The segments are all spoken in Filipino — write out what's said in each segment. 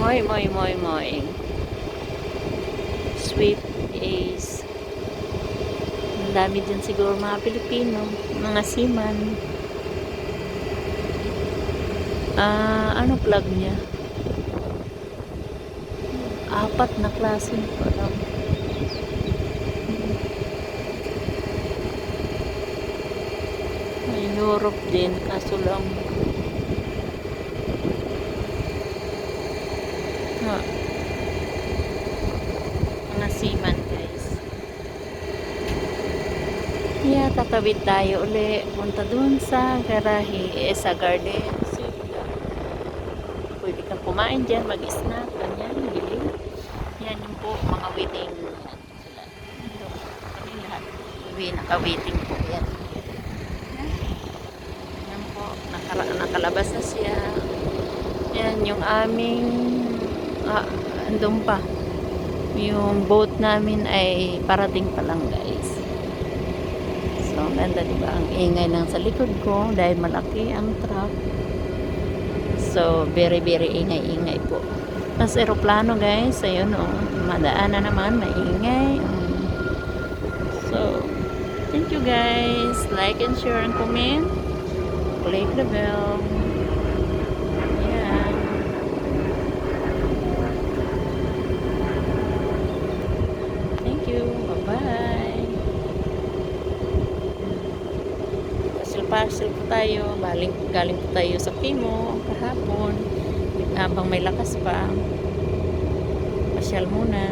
Moy, moy, moy, moy. Swift Ace. Ang dami dyan siguro mga Pilipino. Mga seaman. Ah, ano plug niya? Apat na klase. Parang. May Europe din, kaso lang. Ha. Mga seaman guys. Yeah, tatawid tayo uli. Punta dun sa garahe, eh, sa garden. So, pwede kang kumain dyan, mag-snack, ganyan, bili. Yan yung po, mga waiting. Yan, lahat. Uwi, naka-waiting po. Yan. Yan po, nakara nakalabas na siya. Yan, yung aming, ah, andun pa. Yung boat namin ay parating pa lang guys. So, ang ganda diba? Ang ingay lang sa likod ko dahil malaki ang truck. So, very, very ingay-ingay po. Mas aeroplano guys, ayun o. Oh, madaan na naman, maingay. So, thank you guys. Like and share and comment. Click the bell. Yan. Thank you. Bye-bye. Parcel-parcel po tayo. Baling, galing po tayo sa Timo kahapon. Habang may lakas pa. Pasyal muna.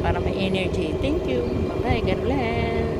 Para may energy. Thank you. Bye-bye. God bless.